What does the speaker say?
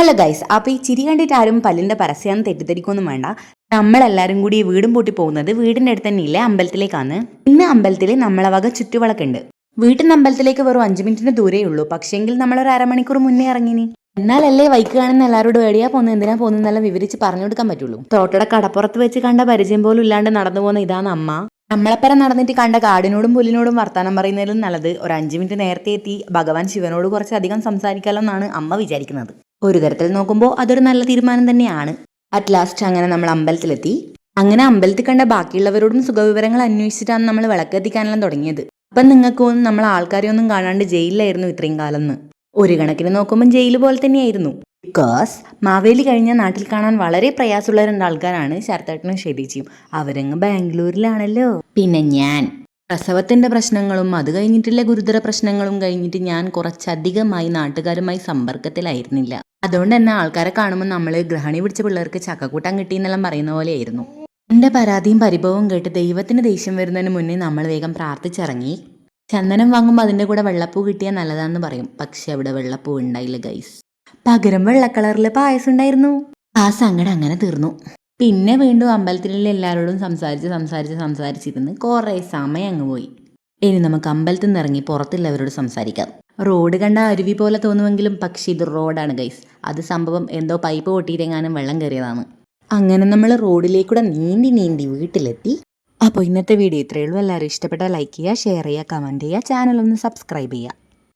Hello guys അപ്പോൾ ഈ ചിരി കണ്ടിട്ട് ആരും പല്ലിന്റെ പരസ്യം തെറ്റിദ്ധരിക്കൊന്നും വേണ്ട. നമ്മളെല്ലാവരും കൂടി വീടും പൂട്ടി പോകുന്നത് വീടിന്റെ അടുത്ത് തന്നെ ഇല്ലേ? അമ്പലത്തിലേക്കാണ്. ഇന്ന് അമ്പലത്തിൽ നമ്മളെ വക ചുറ്റുവിളക്കുണ്ട് വീട്ടിൽ അമ്പലത്തിലേക്ക് വെറും അഞ്ച് മിനിറ്റിന് ദൂരേ ഉള്ളൂ. പക്ഷേങ്കിൽ നമ്മളൊരു അരമണിക്കൂർ മുന്നേ ഇറങ്ങിനി. എന്നാലല്ലേ വൈക്ക് കാണുന്ന എല്ലാവരോടും എടിയാ പോകുന്നത്? എന്തിനാ പോകുന്നതെന്നെല്ലാം വിവരിച്ച് പറഞ്ഞു കൊടുക്കാൻ പറ്റുള്ളൂ. തോട്ടയുടെ കടപ്പുറത്ത് വെച്ച് കണ്ട പരിചയം പോലും ഇല്ലാണ്ട് നടന്നു പോകുന്ന ഇതാണ് അമ്മ. നമ്മളെപ്പറ നടന്നിട്ട് കണ്ട കാടിനോടും പുല്ലിനോടും വർത്തമാനം പറയുന്നതിലും നല്ലത്. ഒരു അഞ്ച് മിനിറ്റ് നേരത്തെ എത്തി. ഭഗവാൻ ശിവനോട് കുറച്ചധികം സംസാരിക്കാമല്ലോ എന്നാണ് അമ്മ വിചാരിക്കുന്നത്. ഒരു തരത്തിൽ നോക്കുമ്പോൾ അതൊരു നല്ല തീരുമാനം തന്നെയാണ്. അറ്റ് ലാസ്റ്റ് അങ്ങനെ നമ്മൾ അമ്പലത്തിലെത്തി. അങ്ങനെ അമ്പലത്തിൽ കണ്ട ബാക്കിയുള്ളവരോടും സുഖവിവരങ്ങൾ അന്വേഷിച്ചിട്ടാണ് നമ്മൾ വിളക്കെത്തിക്കാനെല്ലാം തുടങ്ങിയത്. അപ്പം നിങ്ങൾക്ക് തോന്നും നമ്മൾ ആൾക്കാരെയൊന്നും കാണാണ്ട് ജയിലിലായിരുന്നു ഇത്രയും കാലം എന്ന് ഒരു കണക്കിന് നോക്കുമ്പോൾ ജയിൽ പോലെ തന്നെയായിരുന്നു. ബിക്കോസ് മാവേലി കഴിഞ്ഞ നാട്ടിൽ കാണാൻ വളരെ പ്രയാസമുള്ള രണ്ട് ആൾക്കാരാണ് ശരത്തേട്ടനും ഷെരീജിയും അവരങ്ങ് ബാംഗ്ലൂരിലാണല്ലോ. പിന്നെ ഞാൻ. പ്രസവത്തിന്റെ പ്രശ്നങ്ങളും അത് കഴിഞ്ഞിട്ടുള്ള ഗുരുതര പ്രശ്നങ്ങളും കഴിഞ്ഞിട്ട് ഞാൻ കുറച്ചധികമായി നാട്ടുകാരുമായി സമ്പർക്കത്തിലായിരുന്നില്ല. അതുകൊണ്ട് തന്നെ ആൾക്കാരെ കാണുമ്പോൾ നമ്മൾ ഗ്രഹണി പിടിച്ച പിള്ളേർക്ക് ചക്കക്കൂട്ടം കിട്ടിയെന്നെല്ലാം പറയുന്ന പോലെയായിരുന്നു. എന്റെ പരാതിയും പരിഭവവും കേട്ട് ദൈവത്തിന് ദേഷ്യം വരുന്നതിന് മുന്നേ നമ്മൾ വേഗം പ്രാർത്ഥിച്ചിറങ്ങി. ചന്ദനം വാങ്ങുമ്പോൾ അതിന്റെ കൂടെ വെള്ളപ്പൂ കിട്ടിയാൽ നല്ലതാന്ന് പറയും. പക്ഷെ അവിടെ വെള്ളപ്പൂ ഉണ്ടായില്ല ഗൈസ് പകരം വെള്ള കളറിൽ പായസം ഉണ്ടായിരുന്നു. ആ സങ്കടം അങ്ങനെ തീർന്നു. പിന്നെ വീണ്ടും അമ്പലത്തിലുള്ള എല്ലാവരോടും സംസാരിച്ച് സംസാരിച്ച് സംസാരിച്ചിരുന്ന് കുറേ സമയം അങ്ങ് പോയി. ഇനി നമുക്ക് അമ്പലത്തിൽ നിന്ന് ഇറങ്ങി പുറത്തുള്ളവരോട് സംസാരിക്കാം. റോഡ് കണ്ട അരുവി പോലെ തോന്നുമെങ്കിലും പക്ഷേ ഇത് റോഡാണ് ഗൈസ് അത് സംഭവം എന്തോ പൈപ്പ് പൊട്ടിയിട്ടെങ്ങാനും വെള്ളം കയറിയതാണ്. അങ്ങനെ നമ്മൾ റോഡിലേക്കൂടെ നീന്തി നീന്തി വീട്ടിലെത്തി. അപ്പോൾ ഇന്നത്തെ വീഡിയോ ഇത്രയേ ഉള്ളൂ. എല്ലാവരും ഇഷ്ടപ്പെട്ടാൽ ലൈക്ക് ചെയ്യുക ഷെയർ ചെയ്യുക കമന്റ് ചെയ്യുക ചാനലൊന്ന് സബ്സ്ക്രൈബ് ചെയ്യുക.